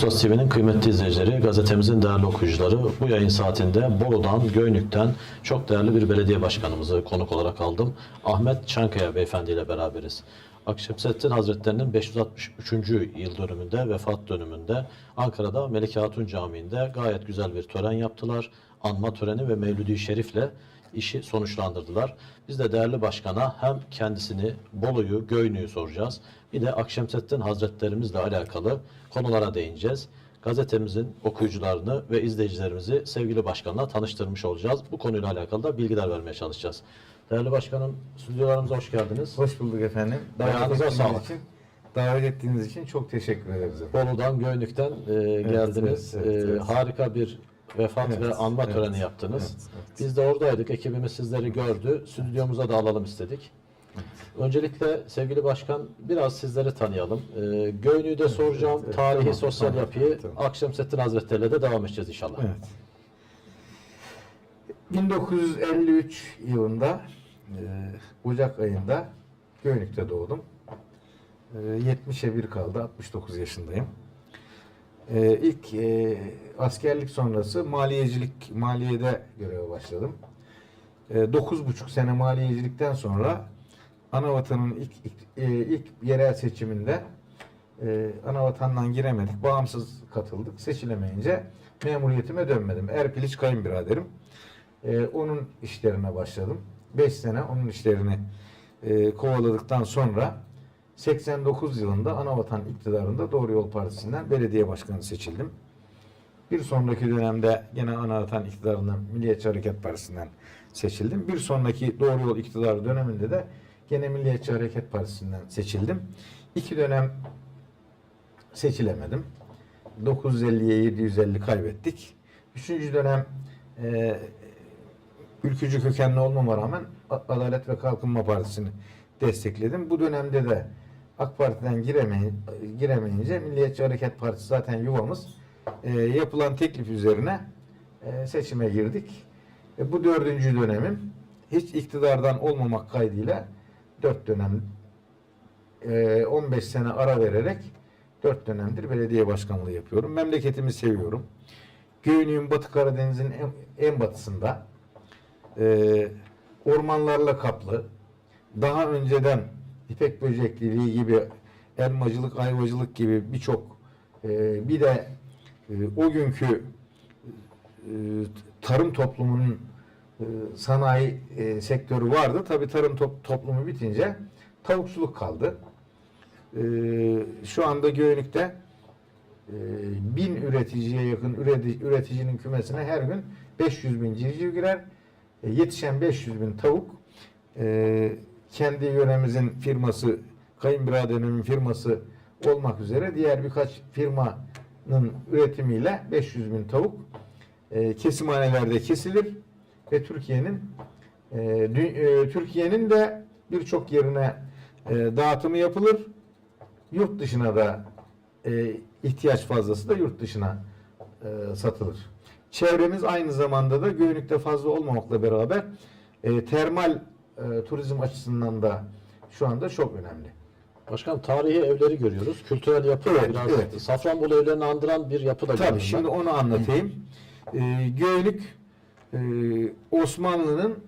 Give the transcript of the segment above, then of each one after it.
Ustas TV'nin kıymetli izleyicileri, gazetemizin değerli okuyucuları bu yayın saatinde Bolu'dan, Göynük'ten çok değerli bir belediye başkanımızı konuk olarak aldım. Ahmet Çankaya Beyefendi ile beraberiz. Akşemseddin Hazretlerinin 563. yıl dönümünde, vefat dönümünde Ankara'da Melike Hatun Camii'nde gayet güzel bir tören yaptılar. Anma töreni ve Mevlüdü Şerif'le işi sonuçlandırdılar. Biz de değerli başkana hem kendisini, Bolu'yu, Göynük'ü soracağız. Bir de Akşemseddin Hazretlerimizle alakalı konulara değineceğiz. Gazetemizin okuyucularını ve izleyicilerimizi sevgili başkanla tanıştırmış olacağız. Bu konuyla alakalı da bilgiler vermeye çalışacağız. Değerli başkanım, stüdyolarımıza hoş geldiniz. Hoş bulduk efendim. Ayağınıza sağlık. için davet ettiğiniz için çok teşekkür ederiz. Bolu'dan, Göynük'ten e, geldiniz. evet, evet, E, evet. harika bir vefat Evet, ve anma evet, töreni yaptınız. evet, evet. Biz de oradaydık. Ekibimiz sizleri gördü. Stüdyomuza da alalım istedik. Öncelikle sevgili başkan biraz sizleri tanıyalım. E, Göynük'ü de soracağım. evet, Tarihi, tamam, sosyal tamam, yapıyı tamam. Akşemseddin Hazretleri'yle de devam edeceğiz inşallah. Evet. 1953 yılında e, Ocak ayında Göynük'te doğdum. E, 70'e bir kaldı. 69 yaşındayım. E, ilk e, askerlik sonrası maliyecilik, maliyede göreve başladım. E, 9,5 sene maliyecilikten sonra Anavatan'ın ilk, ilk, e, ilk yerel seçiminde e, Anavatan'dan giremedik. Bağımsız katıldık. Seçilemeyince memuriyetime dönmedim. Erpiliç kayınbiraderim. E, onun işlerine başladım. 5 sene onun işlerini e, kovaladıktan sonra 89 yılında Anavatan iktidarında Doğru Yol Partisi'nden belediye başkanı seçildim. Bir sonraki dönemde gene Anavatan iktidarından Milliyetçi Hareket Partisi'nden seçildim. Bir sonraki Doğru Yol iktidarı döneminde de gene Milliyetçi Hareket Partisi'nden seçildim. İki dönem seçilemedim. 950'ye 750 kaybettik. Üçüncü dönem e, ülkücü kökenli olmama rağmen Adalet ve Kalkınma Partisi'ni destekledim. Bu dönemde de AK Parti'den giremeyin, giremeyince Milliyetçi Hareket Partisi zaten yuvamız. E, yapılan teklif üzerine e, seçime girdik. E, bu dördüncü dönemim hiç iktidardan olmamak kaydıyla dört dönem e, 15 sene ara vererek 4 dönemdir belediye başkanlığı yapıyorum. Memleketimi seviyorum. Göynüğün Batı Karadeniz'in en, en batısında e, ormanlarla kaplı. Daha önceden ipek böcekliliği gibi elmacılık, ayvacılık gibi birçok e, bir de e, o günkü e, tarım toplumunun e, sanayi e, sektörü vardı. Tabii tarım top- toplumu bitince tavukçuluk kaldı. E, şu anda Göynük'te e, bin üreticiye yakın üreti- üreticinin kümesine her gün 500 bin civciv girer. E, yetişen 500 bin tavuk e, kendi yöremizin firması, kayınbiraderimin firması olmak üzere diğer birkaç firmanın üretimiyle 500 bin tavuk e, kesimhanelerde kesilir ve Türkiye'nin e, e, Türkiye'nin de birçok yerine e, dağıtımı yapılır. Yurt dışına da e, ihtiyaç fazlası da yurt dışına e, satılır. Çevremiz aynı zamanda da Göynük'te fazla olmamakla beraber e, termal e, turizm açısından da şu anda çok önemli. Başkan tarihi evleri görüyoruz. Kültürel yapı Evet, biraz evet. Safranbolu evlerini andıran bir yapı da Tabii ben. şimdi onu anlatayım. Ee, Göynük e, Osmanlı'nın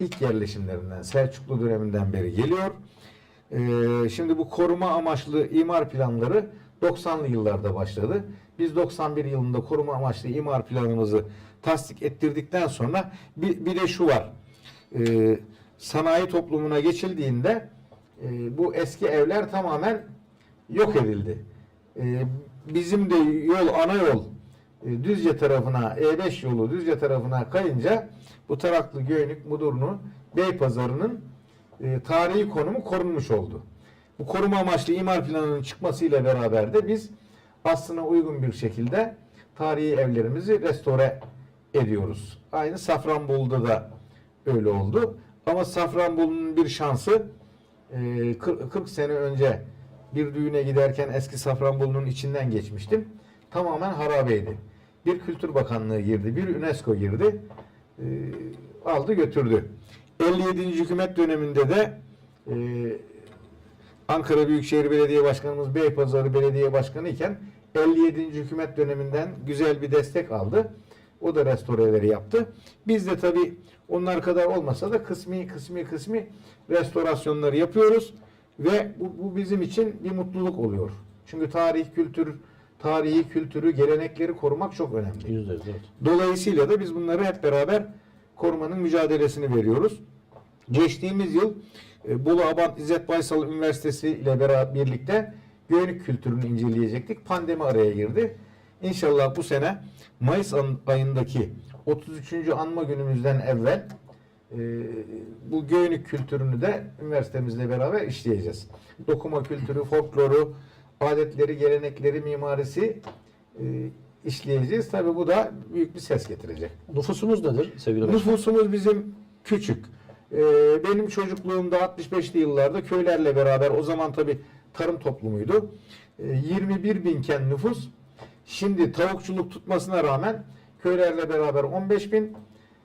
ilk yerleşimlerinden, Selçuklu döneminden beri geliyor. Ee, şimdi bu koruma amaçlı imar planları 90'lı yıllarda başladı. Biz 91 yılında koruma amaçlı imar planımızı tasdik ettirdikten sonra bir, bir de şu var. Ee, sanayi toplumuna geçildiğinde e, bu eski evler tamamen yok edildi. Ee, bizim de yol ana yol e, Düzce tarafına E5 yolu Düzce tarafına kayınca bu Taraklı Göynük Mudurnu Beypazarı'nın e, tarihi konumu korunmuş oldu. Bu koruma amaçlı imar planının çıkmasıyla beraber de biz aslına uygun bir şekilde tarihi evlerimizi restore ediyoruz. Aynı Safranbolu'da da öyle oldu. Ama Safranbolu'nun bir şansı e, 40 40 sene önce bir düğüne giderken eski Safranbolu'nun içinden geçmiştim. Tamamen harabeydi. Bir Kültür Bakanlığı girdi, bir UNESCO girdi. E, aldı götürdü. 57. hükümet döneminde de e, Ankara Büyükşehir Belediye Başkanımız Beypazarı Belediye Başkanı iken 57. hükümet döneminden güzel bir destek aldı. O da restoreleri yaptı. Biz de tabii onlar kadar olmasa da kısmi kısmi kısmi restorasyonları yapıyoruz ve bu, bu bizim için bir mutluluk oluyor. Çünkü tarih, kültür, tarihi kültürü, gelenekleri korumak çok önemli. Yüzde yüz evet. Dolayısıyla da biz bunları hep beraber korumanın mücadelesini veriyoruz. Geçtiğimiz yıl e, Bolu Abant İzzet Baysal Üniversitesi ile beraber birlikte Göynük kültürünü inceleyecektik. Pandemi araya girdi. İnşallah bu sene Mayıs ayındaki 33. anma günümüzden evvel e, bu Göynük kültürünü de üniversitemizle beraber işleyeceğiz. Dokuma kültürü, folkloru, adetleri, gelenekleri, mimarisi e, işleyeceğiz. Tabii bu da büyük bir ses getirecek. Nüfusumuz nedir sevgili başkan? Nüfusumuz bizim küçük. Ee, benim çocukluğumda 65'li yıllarda köylerle beraber o zaman tabi tarım toplumuydu. Ee, 21 binken nüfus. Şimdi tavukçuluk tutmasına rağmen köylerle beraber 15 bin,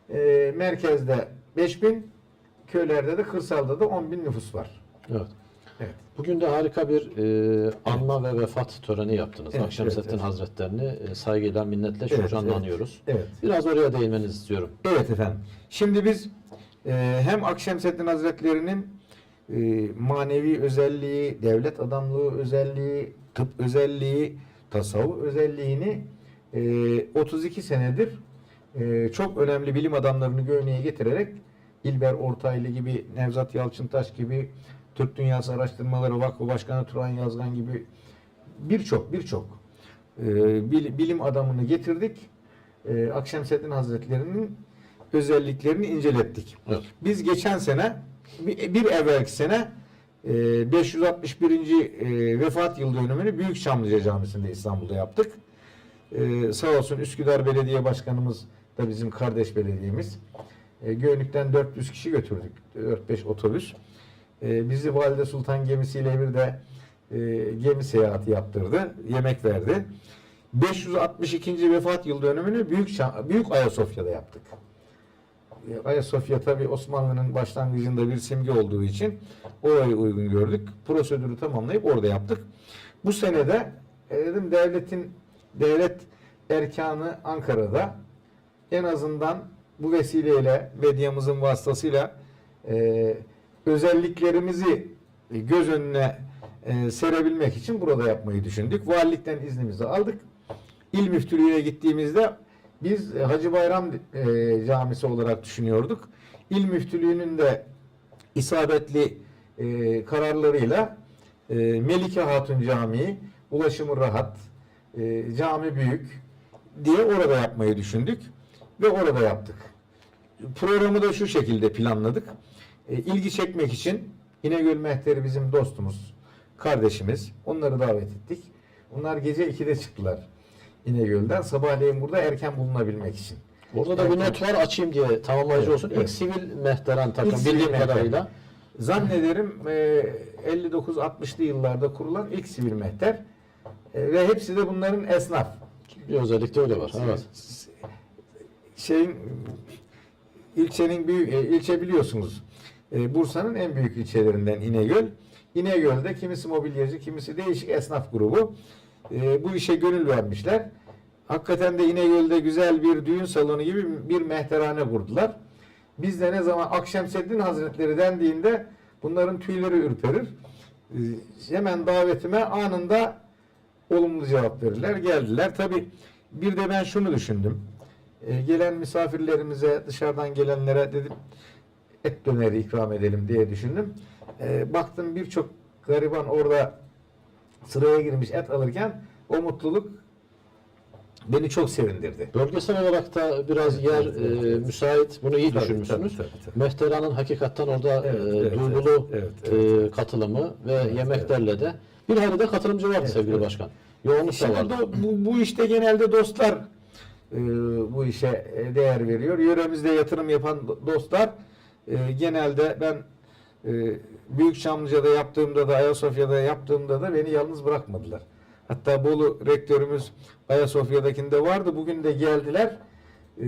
e, merkezde 5 bin, köylerde de kırsalda da 10 bin nüfus var. Evet. Evet. Bugün de harika bir e, anma ve vefat töreni yaptınız. Evet, Akşemseddin evet, evet. Hazretlerini e, saygıyla, minnetle, Evet, şükranla evet. anıyoruz. Evet. Biraz oraya değinmenizi istiyorum. Evet efendim. Şimdi biz e, hem Akşemseddin Hazretleri'nin e, manevi özelliği, devlet adamlığı özelliği, tıp özelliği, tasavvuf özelliğini e, 32 senedir e, çok önemli bilim adamlarını Göynü'ye getirerek İlber Ortaylı gibi, Nevzat Yalçıntaş gibi, Türk Dünyası Araştırmaları Vakfı Başkanı Turan Yazgan gibi birçok birçok e, bil- bilim adamını getirdik. E, Akşemseddin Hazretleri'nin özelliklerini incelettik. Evet. Biz geçen sene bir, bir evvelki sene e, 561. e, vefat yıl dönümünü Büyük Çamlıca Camisi'nde İstanbul'da yaptık. E, sağ olsun Üsküdar Belediye Başkanımız da bizim kardeş belediyemiz. E, Göynük'ten 400 kişi götürdük. 4-5 otobüs. Bizi Valide Sultan gemisiyle bir de e, gemi seyahati yaptırdı. Yemek verdi. 562. vefat yıl dönümünü Büyük Büyük Ayasofya'da yaptık. E, Ayasofya tabi Osmanlı'nın başlangıcında bir simge olduğu için orayı uygun gördük. Prosedürü tamamlayıp orada yaptık. Bu senede e, dedim devletin devlet erkanı Ankara'da en azından bu vesileyle medyamızın vasıtasıyla e, özelliklerimizi göz önüne e, serebilmek için burada yapmayı düşündük. Valilikten iznimizi aldık. İl müftülüğüne gittiğimizde biz e, Hacı Bayram e, Camisi olarak düşünüyorduk. İl müftülüğünün de isabetli e, kararlarıyla e, Melike Hatun Camii, ulaşımı rahat, e, cami büyük diye orada yapmayı düşündük ve orada yaptık. Programı da şu şekilde planladık. E, ilgi çekmek için İnegöl Mehteri bizim dostumuz, kardeşimiz. Onları davet ettik. Onlar gece 2'de çıktılar İnegöl'den. Sabahleyin burada erken bulunabilmek için. Orada da bir not var açayım diye tamamlayıcı olsun. evet. İlk sivil mehteran takım İlk sivil bildiğim kadarıyla. Zannederim e, 59-60'lı yıllarda kurulan ilk sivil mehter E, ve hepsi de bunların esnaf. Bir özellik de öyle var. Evet. Şeyin ilçenin büyük e, ilçe biliyorsunuz. E, Bursa'nın en büyük ilçelerinden İnegöl. İnegöl'de kimisi mobilyacı, kimisi değişik esnaf grubu. E, bu işe gönül vermişler. Hakikaten de İnegöl'de güzel bir düğün salonu gibi bir mehterhane kurdular. Biz de ne zaman Akşemseddin Hazretleri dendiğinde bunların tüyleri ürperir. E, hemen davetime anında olumlu cevap verirler. Geldiler. Tabi bir de ben şunu düşündüm. E, gelen misafirlerimize, dışarıdan gelenlere dedim et döneri ikram edelim diye düşündüm. E, baktım birçok gariban orada sıraya girmiş et alırken o mutluluk beni çok sevindirdi. Bölgesel olarak da biraz yer Evet, evet, e, evet. müsait. Bunu iyi Tabii, düşünmüşsünüz. tabii, tabii, tabii. Mehteranın hakikaten orada Evet, e, evet, duygulu evet, evet, e, evet. katılımı ve Evet, yemeklerle de bir hayli de katılımcı vardı Evet, sevgili evet. başkan. Yoğunluk da vardı. bu, bu işte genelde dostlar e, bu işe e, değer veriyor. Yöremizde yatırım yapan do- dostlar e, genelde ben e, Büyük Çamlıca'da yaptığımda da Ayasofya'da yaptığımda da beni yalnız bırakmadılar. Hatta Bolu rektörümüz Ayasofya'dakinde vardı. Bugün de geldiler. E,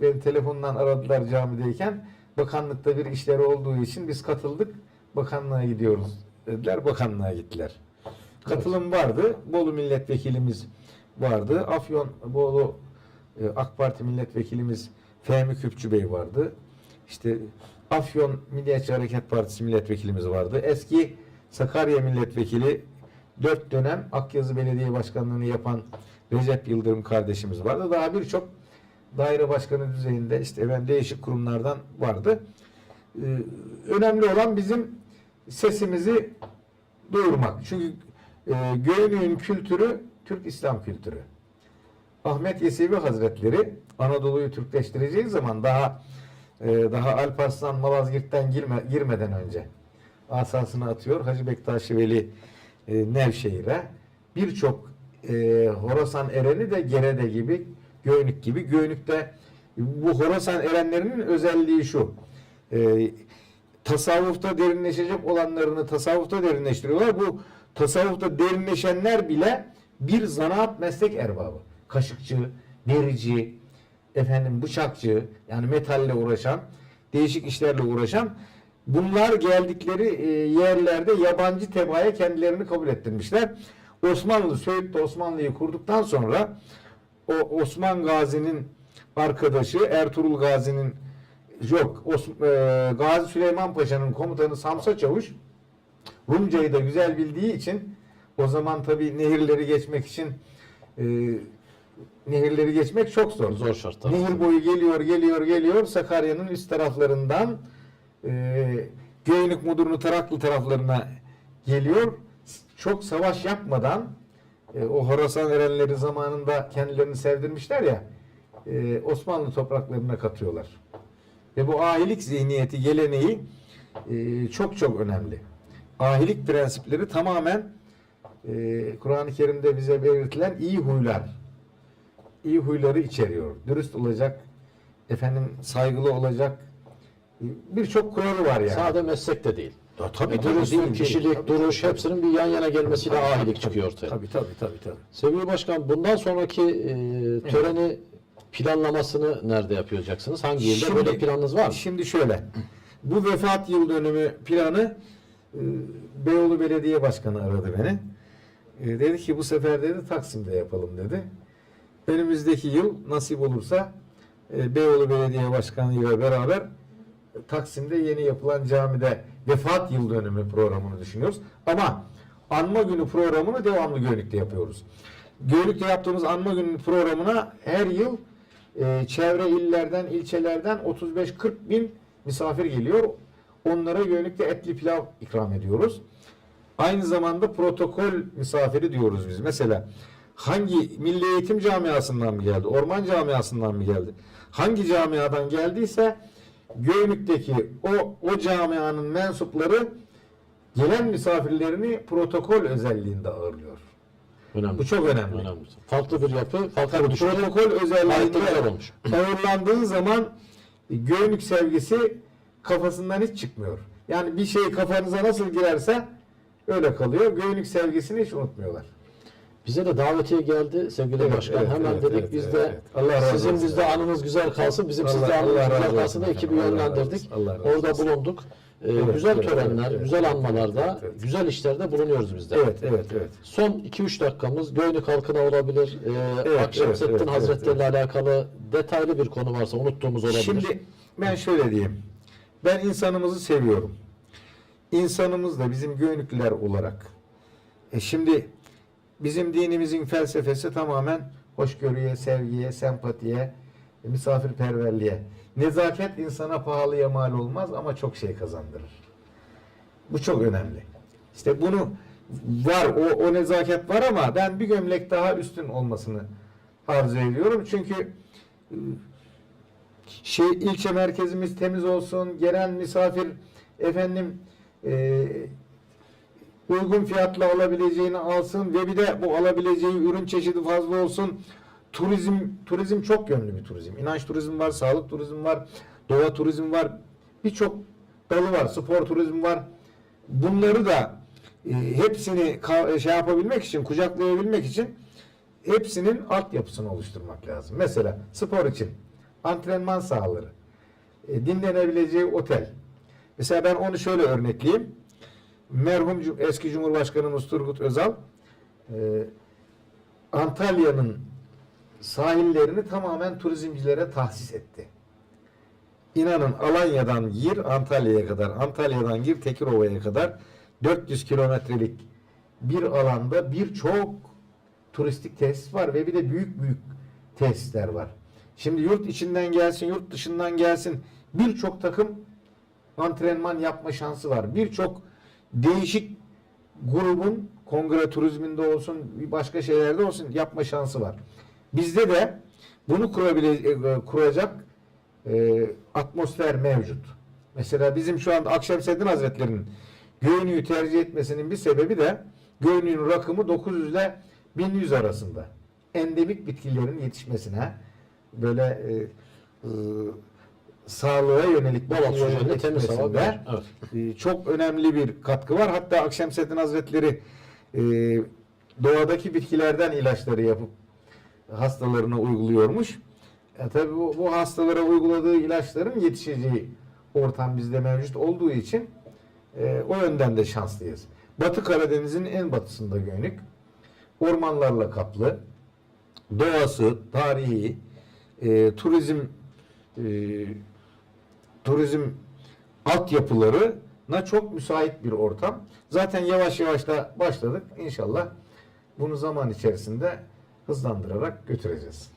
beni telefondan aradılar camideyken. Bakanlıkta bir işleri olduğu için biz katıldık. Bakanlığa gidiyoruz dediler. Bakanlığa gittiler. katılım vardı. Bolu milletvekilimiz vardı. Afyon Bolu e, AK Parti milletvekilimiz Fehmi Küpçü Bey vardı. İşte Afyon Milliyetçi Hareket Partisi milletvekilimiz vardı. Eski Sakarya milletvekili dört dönem Akyazı Belediye Başkanlığı'nı yapan Recep Yıldırım kardeşimiz vardı. Daha birçok daire başkanı düzeyinde işte ben değişik kurumlardan vardı. Ee, önemli olan bizim sesimizi duyurmak. Çünkü e, Göynük'ün kültürü Türk İslam kültürü. Ahmet Yesevi Hazretleri Anadolu'yu Türkleştireceği zaman daha e, daha Alparslan Malazgirt'ten girme, girmeden önce asasını atıyor. Hacı Bektaşi Veli e, Nevşehir'e birçok e, Horasan ereni de Gerede gibi Göynük gibi. Göynük'te bu Horasan erenlerinin özelliği şu. E, tasavvufta derinleşecek olanlarını tasavvufta derinleştiriyorlar. Bu tasavvufta derinleşenler bile bir zanaat meslek erbabı. Kaşıkçı, derici, efendim bıçakçı yani metalle uğraşan, değişik işlerle uğraşan bunlar geldikleri e, yerlerde yabancı tebaaya kendilerini kabul ettirmişler. Osmanlı Söğüt de Osmanlı'yı kurduktan sonra o Osman Gazi'nin arkadaşı Ertuğrul Gazi'nin yok Os- e, Gazi Süleyman Paşa'nın komutanı Samsa Çavuş Rumcayı da güzel bildiği için o zaman tabi nehirleri geçmek için e, nehirleri geçmek çok zor. Zor şartlar. Nehir boyu geliyor, geliyor, geliyor. Sakarya'nın üst taraflarından e, Göynük Mudurnu Taraklı taraflarına geliyor. Çok savaş yapmadan e, o Horasan erenleri zamanında kendilerini sevdirmişler ya e, Osmanlı topraklarına katıyorlar. Ve bu ahilik zihniyeti, geleneği e, çok çok önemli. Ahilik prensipleri tamamen e, Kur'an-ı Kerim'de bize belirtilen iyi huylar iyi huyları içeriyor. Dürüst olacak, efendim saygılı olacak. Birçok kuralı var yani. Sade meslek de değil. Ya tabii, Yani tabii, dürüstlük, değil, değil. kişilik, Tabii, duruş tabii. hepsinin bir yan yana gelmesiyle ahilik çıkıyor ortaya. Tabii tabii tabii tabii. Sevgili Başkan bundan sonraki e, töreni planlamasını nerede yapacaksınız? Hangi yılda böyle planınız var mı? Şimdi şöyle. Bu vefat yıl dönümü planı e, Beyoğlu Belediye Başkanı aradı beni. E, dedi ki bu sefer dedi Taksim'de yapalım dedi. Önümüzdeki yıl nasip olursa e, Beyoğlu Belediye Başkanı ile beraber Taksim'de yeni yapılan camide vefat yıl dönümü programını düşünüyoruz. Ama anma günü programını devamlı Göynük'te yapıyoruz. Göynük'te yaptığımız anma günü programına her yıl e, çevre illerden, ilçelerden 35-40 bin misafir geliyor. Onlara Göynük'te etli pilav ikram ediyoruz. Aynı zamanda protokol misafiri diyoruz biz. Mesela hangi Milli Eğitim Camiası'ndan mı geldi, Orman Camiası'ndan mı geldi? Hangi camiadan geldiyse Göynük'teki o o camianın mensupları gelen misafirlerini protokol özelliğinde ağırlıyor. Önemli. Bu çok önemli. Önemli. Farklı bir yapı, farklı Tabii bir düşünce. protokol özelliğinde olmuş. ağırlandığın zaman Göynük sevgisi kafasından hiç çıkmıyor. Yani bir şey kafanıza nasıl girerse öyle kalıyor. Göynük sevgisini hiç unutmuyorlar. Bize de davetiye geldi sevgili Evet, Başkan. evet, Hemen evet, dedik evet, biz de evet. Allah razı sizin olsun. bizde anınız güzel kalsın. Bizim Allah- sizde anınız Allah güzel kalsın da ekibi. Allah yönlendirdik. Allah razı Orada olsun. bulunduk. Ee, Evet, güzel evet, törenler, evet, güzel anmalarda, evet, evet. güzel işlerde bulunuyoruz biz de. Evet, evet, evet. Son 2-3 dakikamız Göynük halkına olabilir. Ee, Evet, Akşemseddin evet, evet, Hazretleri ile evet. alakalı detaylı bir konu varsa unuttuğumuz olabilir. Şimdi ben şöyle diyeyim. Ben insanımızı seviyorum. İnsanımız da bizim Göynüklüler olarak. E şimdi bizim dinimizin felsefesi tamamen hoşgörüye, sevgiye, sempatiye, misafirperverliğe. Nezaket insana pahalıya mal olmaz ama çok şey kazandırır. Bu çok önemli. İşte bunu var, o, o nezaket var ama ben bir gömlek daha üstün olmasını arzu ediyorum. Çünkü e, şey ilçe merkezimiz temiz olsun, gelen misafir efendim e, uygun fiyatla alabileceğini alsın ve bir de bu alabileceği ürün çeşidi fazla olsun. Turizm turizm çok yönlü bir turizm. İnanç turizm var, sağlık turizm var, doğa turizm var. Birçok dalı var, spor turizm var. Bunları da e, hepsini şey yapabilmek için, kucaklayabilmek için hepsinin altyapısını oluşturmak lazım. Mesela spor için antrenman sahaları, e, dinlenebileceği otel. Mesela ben onu şöyle örnekleyeyim. Merhum eski Cumhurbaşkanımız Turgut Özal e, Antalya'nın sahillerini tamamen turizmcilere tahsis etti. İnanın Alanya'dan gir Antalya'ya kadar, Antalya'dan gir Tekirova'ya kadar 400 kilometrelik bir alanda birçok turistik tesis var ve bir de büyük büyük tesisler var. Şimdi yurt içinden gelsin, yurt dışından gelsin birçok takım antrenman yapma şansı var. Birçok değişik grubun kongre turizminde olsun, başka şeylerde olsun yapma şansı var. Bizde de bunu kurabile, e, kuracak e, atmosfer mevcut. Mesela bizim şu anda Akşemseddin Hazretleri'nin Göynü'yü tercih etmesinin bir sebebi de Göynü'nün rakımı 900 ile 1100 arasında. Endemik bitkilerin yetişmesine böyle e, e, sağlığa yönelik bitkilerin oksijenli temiz hava. Evet. e, çok önemli bir katkı var. Hatta Akşemseddin Hazretleri e, doğadaki bitkilerden ilaçları yapıp hastalarına uyguluyormuş. E, tabii bu, bu hastalara uyguladığı ilaçların yetişeceği ortam bizde mevcut olduğu için e, o yönden de şanslıyız. Batı Karadeniz'in en batısında Göynük. Ormanlarla kaplı. Doğası, tarihi, e, turizm e, turizm altyapılarına çok müsait bir ortam. Zaten yavaş yavaş da başladık. İnşallah bunu zaman içerisinde hızlandırarak götüreceğiz.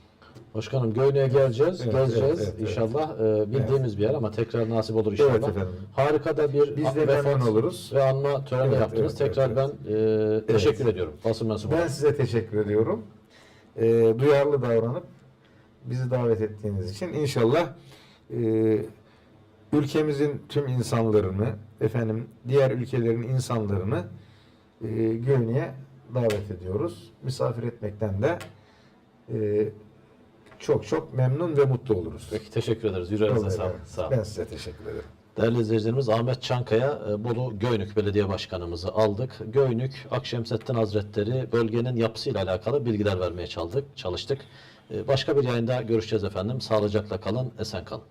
Başkanım Göynü'ye geleceğiz, Evet, gezeceğiz evet, evet, inşallah. Ee, bildiğimiz bir yer ama tekrar nasip olur inşallah. Evet efendim. Harika da bir Biz de memnun oluruz. ve anma töreni Evet, yaptınız. evet, tekrar evet, ben e, teşekkür ediyorum. Basın mensubu Ben size teşekkür ediyorum. Ee, duyarlı davranıp bizi davet ettiğiniz için inşallah e, ülkemizin tüm insanlarını, efendim diğer ülkelerin insanlarını e, Göynü'ye davet ediyoruz. Misafir etmekten de e, çok çok memnun ve mutlu oluruz. Peki teşekkür ederiz. Yüreğinize evet. Sağ olun. Ben size teşekkür ederim. Değerli izleyicilerimiz Ahmet Çankaya, e, Bolu Göynük Belediye Başkanımızı aldık. Göynük, Akşemseddin Hazretleri bölgenin yapısıyla alakalı bilgiler vermeye çaldık, çalıştık. E, Başka bir yayında görüşeceğiz efendim. Sağlıcakla kalın, esen kalın.